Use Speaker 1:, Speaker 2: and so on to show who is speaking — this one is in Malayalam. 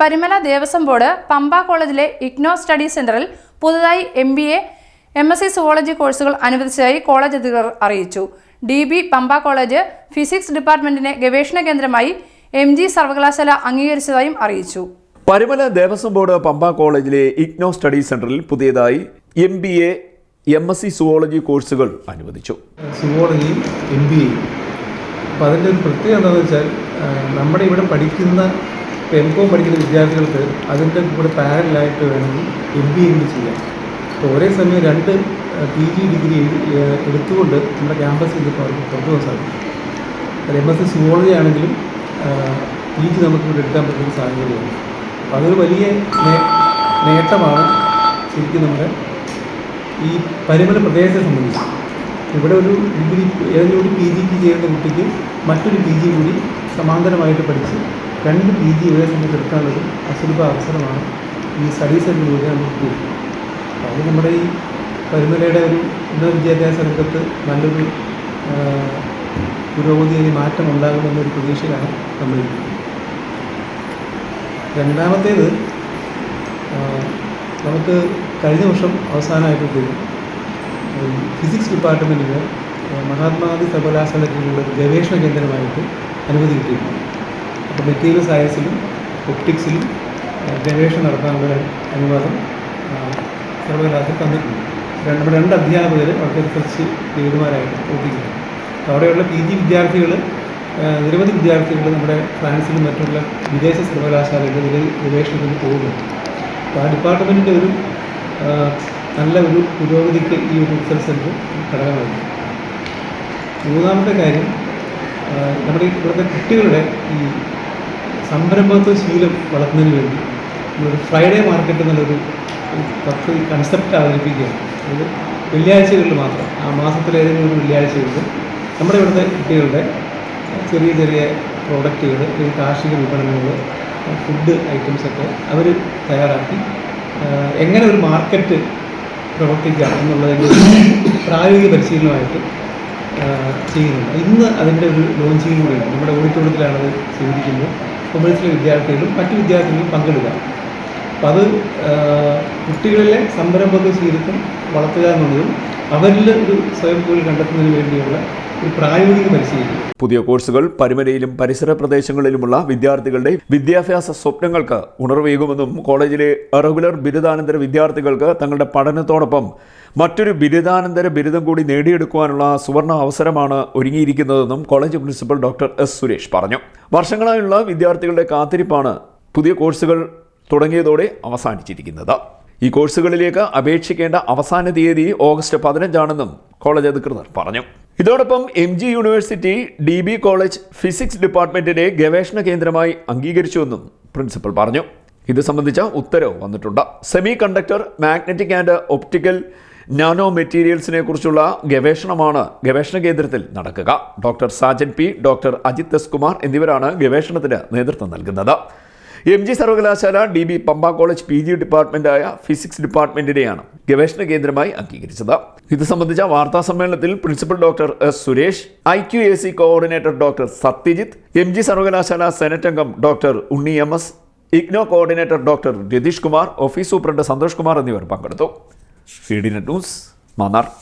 Speaker 1: പരിമല ദേവസ്വം ബോർഡ് പമ്പ കോളേജിലെ ഇഗ്നോ സ്റ്റഡി സെന്ററിൽ പുതുതായി M B A M S C zoology കോഴ്സുകൾ അനുവദിച്ചതായി കോളേജ് അധികൃതർ അറിയിച്ചു. D B Pampa college physics ഡിപ്പാർട്ട്മെന്റിനെ ഗവേഷണ കേന്ദ്രമായി എം ജി സർവകലാശാല അംഗീകരിച്ചതായും അറിയിച്ചു.
Speaker 2: പരിമല ദേവസ്വം ബോർഡ് പമ്പ കോളേജിലെ ഇഗ്നോ സ്റ്റഡി സെന്ററിൽ പുതിയതായി M B A M S C zoology കോഴ്സുകൾ അനുവദിച്ചു.
Speaker 3: സുവോളജിയും എം ബി എയും അപ്പോൾ അതിന്റെ ഒരു പ്രത്യേകത എന്താണെന്ന് വെച്ചാൽ നമ്മുടെ ഇവിടെ പഠിക്കുന്ന എം കോം പഠിക്കുന്ന വിദ്യാർത്ഥികൾക്ക് അതിന്റെ കൂടെ പാരലായിട്ട് വേണമെങ്കിൽ എം ബി എ ബി ചെയ്യാം അപ്പോൾ ഒരേ സമയം രണ്ട് പി ജി ഡിഗ്രി എടുത്തുകൊണ്ട് നമ്മുടെ ക്യാമ്പസിൽ ഇപ്പോൾ അവർക്ക് പുറത്തു പോകാൻ സാധിക്കും. അത് എം എസ് സി സുവോളജി ആണെങ്കിലും പി ജി നമുക്ക് ഇവിടെ എടുക്കാൻ പറ്റുന്ന സാഹചര്യമാണ് അപ്പോൾ അതൊരു വലിയ നേട്ടമാണ് ശരിക്കും നമ്മുടെ ഈ പരിമല പ്രദേശത്തെ സംബന്ധിച്ച്. ഇവിടെ ഒരു ഡിഗ്രി ഏതെങ്കിലും ഒരു പി ജിക്ക് ചേരുന്ന കുട്ടിക്ക് മറ്റൊരു പി ജി കൂടി സമാന്തരമായിട്ട് പഠിച്ച് രണ്ട് പി ജി ഇവരെ സമയത്ത് എടുക്കാനുള്ളൊരു അസുലഭ അവസരമാണ് ഈ സ്റ്റഡീസ് എന്നതിലൂടെ നമുക്ക് കിട്ടുന്നത് അത് നമ്മുടെ ഈ പരിമലയുടെ ഒരു ഉന്നത വിദ്യാഭ്യാസ രംഗത്ത് നല്ലൊരു പുരോഗതി അല്ലെങ്കിൽ മാറ്റം ഉണ്ടാകുമെന്നൊരു പ്രതീക്ഷയിലാണ് നമ്മൾ രണ്ടാമത്തേത് നമുക്ക് കഴിഞ്ഞ വർഷം അവസാനമായപ്പോഴത്തേക്കും ഫിസിക്സ് ഡിപ്പാർട്ട്മെന്റിന് മഹാത്മാഗാന്ധി സർവകലാശാലയ്ക്കുള്ള ഗവേഷണ കേന്ദ്രമായിട്ട് അനുമതി കിട്ടിയിട്ടുണ്ട്. അപ്പോൾ മെറ്റീരിയൽ സയൻസിലും ഒപ്റ്റിക്സിലും ഗവേഷണം നടത്താനുള്ള അനുവാദം സർവകലാശാല തന്നിട്ടുണ്ട്. രണ്ട് രണ്ട് അധ്യാപകർ അവർക്ക് റിസർച്ച് ലീഡുമാരായിട്ട് പ്രവർത്തിക്കുന്നു അപ്പോൾ അവിടെയുള്ള പി ജി വിദ്യാർത്ഥികൾ നിരവധി വിദ്യാർത്ഥികൾ നമ്മുടെ ഫ്രാൻസിലും മറ്റുള്ള വിദേശ സർവകലാശാലകളിൽ ഗവേഷണത്തിന് പോകുന്നുണ്ട്. അപ്പോൾ ആ ഡിപ്പാർട്ട്മെന്റിന്റെ ഒരു നല്ല ഒരു പുരോഗതിക്ക് ഈ ഒരു റിസർച്ച് സെന്റർ ഘടകമായിരുന്നു. മൂന്നാമത്തെ കാര്യം നമ്മുടെ ഇവിടുത്തെ കുട്ടികളുടെ ഈ സംരംഭത്വ ശീലം വളർത്തുന്നതിന് വേണ്ടി. ഒരു ഫ്രൈഡേ മാർക്കറ്റ് എന്നുള്ളൊരു പത്ത് കൺസെപ്റ്റ് അവതരിപ്പിക്കുകയാണ്. അത് വെള്ളിയാഴ്ചകളിൽ മാത്രം. ആ മാസത്തിലെ ഏതെങ്കിലും ഒരു വെള്ളിയാഴ്ചകളിൽ നമ്മുടെ ഇവിടുത്തെ കുട്ടികളുടെ ചെറിയ ചെറിയ പ്രോഡക്റ്റുകൾ അല്ലെങ്കിൽ കാർഷിക വിപണനങ്ങൾ ഫുഡ് ഐറ്റംസൊക്കെ അവർ തയ്യാറാക്കി. എങ്ങനെ ഒരു മാർക്കറ്റ് പ്രവർത്തിക്കാം എന്നുള്ളതിന്റെ പ്രായോഗിക പരിശീലനമായിട്ട് ചെയ്യുന്നുണ്ട്. ഇന്ന് അതിന്റെ ഒരു ലോഞ്ചിങ് കൂടിയാണ് നമ്മുടെ ഓഡിറ്റോറിയത്തിലാണ് അത് ചെയ്തിരിക്കുന്നത്. കൊമേഴ്സിലെ വിദ്യാർത്ഥികളും മറ്റ് വിദ്യാർത്ഥികളും പങ്കെടുക്കാം അപ്പം അത് കുട്ടികളിലെ സംരംഭക ശീലത്തും വളർത്തുക എന്നുള്ളതും അവരിൽ ഒരു സ്വയം തൊഴിൽ കണ്ടെത്തുന്നതിന് വേണ്ടിയുള്ള
Speaker 2: പുതിയ കോഴ്സുകൾ പരിമരയിലും പരിസര പ്രദേശങ്ങളിലുമുള്ള വിദ്യാർത്ഥികളുടെ വിദ്യാഭ്യാസ സ്വപ്നങ്ങൾക്ക് ഉണർവേകുമെന്നും കോളേജിലെ റെഗുലർ ബിരുദാനന്തര വിദ്യാർത്ഥികൾക്ക് തങ്ങളുടെ പഠനത്തോടൊപ്പം മറ്റൊരു ബിരുദാനന്തര ബിരുദം കൂടി നേടിയെടുക്കുവാനുള്ള സുവർണ അവസരമാണ് ഒരുങ്ങിയിരിക്കുന്നതെന്നും college principal doctor S Suresh പറഞ്ഞു. വർഷങ്ങളായുള്ള വിദ്യാർത്ഥികളുടെ കാത്തിരിപ്പാണ് പുതിയ കോഴ്സുകൾ തുടങ്ങിയതോടെ അവസാനിച്ചിരിക്കുന്നത്. ഈ കോഴ്സുകളിലേക്ക് അപേക്ഷിക്കേണ്ട അവസാന തീയതി ഓഗസ്റ്റ് പതിനഞ്ചാണെന്നും കോളേജ് അധികൃതർ പറഞ്ഞു. ഇതോടൊപ്പം M G university D B college physics ഡിപ്പാർട്ട്മെന്റിനെ ഗവേഷണ കേന്ദ്രമായി അംഗീകരിച്ചുവെന്നും പ്രിൻസിപ്പൽ പറഞ്ഞു. ഇത് സംബന്ധിച്ച ഉത്തരവ് വന്നിട്ടുണ്ട്. Semiconductor magnetic and optical nano മെറ്റീരിയൽസിനെ കുറിച്ചുള്ള ഗവേഷണമാണ് ഗവേഷണ കേന്ദ്രത്തിൽ നടക്കുക. Doctor Sajan P doctor Ajith S Kumar എന്നിവരാണ് ഗവേഷണത്തിന് നേതൃത്വം നൽകുന്നത്. എം ജി സർവകലാശാല D B Pampa college P G ഡിപ്പാർട്ട്മെന്റായ physics ഡിപ്പാർട്ട്മെന്റിനെയാണ് ഗവേഷണ കേന്ദ്രമായി അംഗീകരിച്ചത്. ഇത് സംബന്ധിച്ച വാർത്താ സമ്മേളനത്തിൽ principal doctor S Suresh I Q A C coordinator doctor Satyajith M G സർവകലാശാല സെനറ്റ് അംഗം doctor Unni M S IGNOU coordinator doctor Ratheesh Kumar office superintendent Santhosh Kumar എന്നിവർ പങ്കെടുത്തു. ന്യൂസ് മാന്നാർ.